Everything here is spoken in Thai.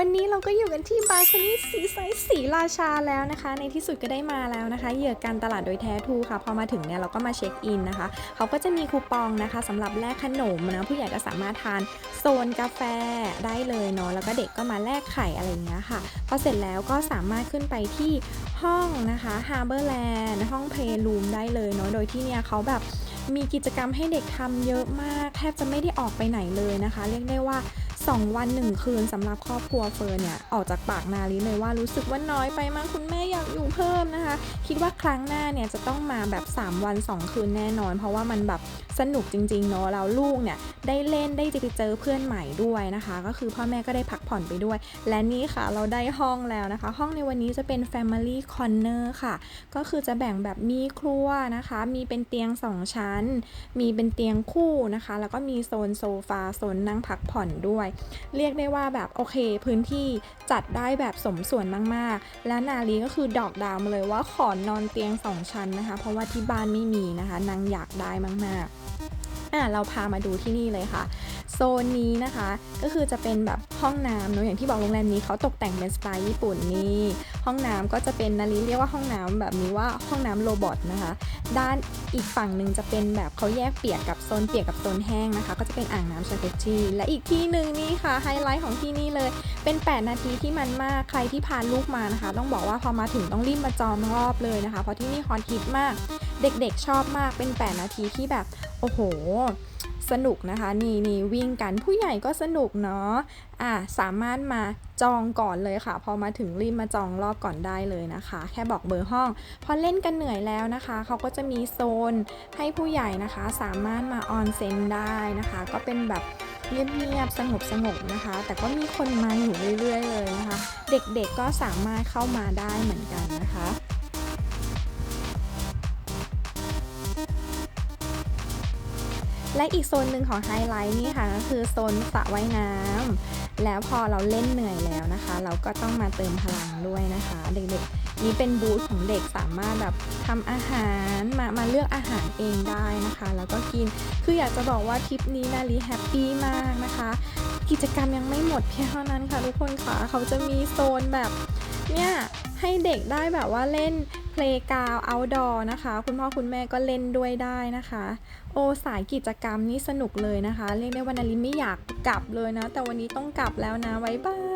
วันนี้เราก็อยู่กันที่บาร์คนี่สีไซส์สีราชาแล้วนะคะ ในที่สุดก็ได้มาแล้วนะคะ เหยื่อการตลาดโดยแท้ทูค่ะ พอมาถึงเนี่ยเราก็มาเช็คอินนะคะ เขาก็จะมีคูปองนะคะสำหรับแลกขนมนะผู้ใหญ่ก็สามารถทานโซนกาแฟได้เลยเนาะแล้วก็เด็กก็มาแลกไข่อะไรอย่างเงี้ยค่ะพอเสร็จแล้วก็สามารถขึ้นไปที่ห้องนะคะ Harborland ห้องเพลย์รูมได้เลยเนาะโดยที่เนี่ยเขาแบบมีกิจกรรมให้เด็กทำเยอะมาก แทบจะไม่ได้ออกไปไหนเลยนะคะ เรียกได้ว่า 2 วัน 1 คืนสำหรับครอบครัวเฟิร์นเนี่ยออกจากปากนาลิเลยว่ารู้สึกว่าน้อยไปมากคุณแม่อยากอยู่เพิ่มนะคะ คิดว่าครั้งหน้าเนี่ยจะต้องมาแบบ 3 วัน 2 คืนแน่นอน เพราะว่ามันแบบสนุกจริงๆเนาะแล้วลูกเนี่ยได้เล่นได้จะไปเจอเพื่อนใหม่ด้วยนะคะ ก็คือพ่อแม่ก็ได้พักผ่อนไปด้วย และนี่ค่ะเราได้ห้องแล้วนะคะ ห้องในวันนี้จะเป็น Family Corner ค่ะ ก็คือจะแบ่งแบบมีครัวนะคะ มีเป็นเตียง 2 ชั้น มีเป็นเตียงคู่นะคะ แล้วก็มีโซนโซฟาโซนนั่งพักผ่อนด้วยเรียกได้ว่าแบบโอเค พื้นที่จัดได้แบบสมส่วนมากๆ และนาลีก็คือดอกดาวมาเลยว่าขอนอนเตียง2ชั้นนะคะ เพราะว่าที่บ้านไม่มีนะคะนางอยากได้มากๆอะเราพามาดูที่นี่เลยค่ะ โซนนี้นะคะ ก็คือจะเป็นแบบห้องน้ำเนอะอย่างที่บอกโรงแรมนี้เขาตกแต่งเป็นสไตล์ญี่ปุ่นนี่ห้องน้ำก็จะเป็นนาลีเรียกว่าห้องน้ำแบบนี้ว่าห้องน้ำโรบอทนะคะ ด้านอีกฝั่งหนึ่งจะเป็นแบบเขาแยกเปียกกับโซนเปียกกับโซนแห้งนะคะ ก็จะเป็นอ่างน้ำชาเกจีและอีกที่หนึ่งนี่ค่ะไฮไลท์ของที่นี่เลยเป็น 8 นาทีที่มันมากใครที่พาลูกมานะคะ ต้องบอกว่าพอมาถึงต้องรีบมาจองรอบเลยนะคะ เพราะที่นี่ฮอตฮิตมาก เด็กๆชอบมากเป็น 8 นาทีที่แบบโอ้โห สนุกนะคะ นี่นี่วิ่งกันผู้ใหญ่ก็สนุกเนาะอะสามารถมาจองก่อนเลยค่ะ พอมาถึงรีบมาจองรอบก่อนได้เลยนะคะ แค่บอกเบอร์ห้อง พอเล่นกันเหนื่อยแล้วนะคะ เขาก็จะมีโซนให้ผู้ใหญ่นะคะ สามารถมาออนเซ็นได้นะคะ ก็เป็นแบบเงียบๆสงบสงบๆนะคะ แต่ก็มีคนมาอยู่เรื่อยๆเลยนะคะ เด็กๆก็สามารถเข้ามาได้เหมือนกันนะคะ และอีกโซนหนึ่งของไฮไลท์นี่ค่ะก็คือโซนสระว่ายน้ำแล้วพอเราเล่นเหนื่อยแล้วนะคะ เราก็ต้องมาเติมพลังด้วยนะคะ เด็กๆ นี่เป็นบูธของเด็กสามารถแบบทำอาหารมามาเลือกอาหารเองได้นะคะ แล้วก็กินคืออยากจะบอกว่าทริปนี้นาลีแฮปปี้มากนะคะ กิจกรรมยังไม่หมดเพียงเท่านั้นค่ะทุกคนค่ะเขาจะมีโซนแบบเนี่ยให้เด็กได้แบบว่าเล่น เพลงกาวเอาดอร์นะคะ คุณพ่อคุณแม่ก็เล่นด้วยได้นะคะ โอสายกิจกรรมนี่สนุกเลยนะคะ เรียกได้ว่านาริไม่อยากกลับเลยนะ แต่วันนี้ต้องกลับแล้วนะไว้บาย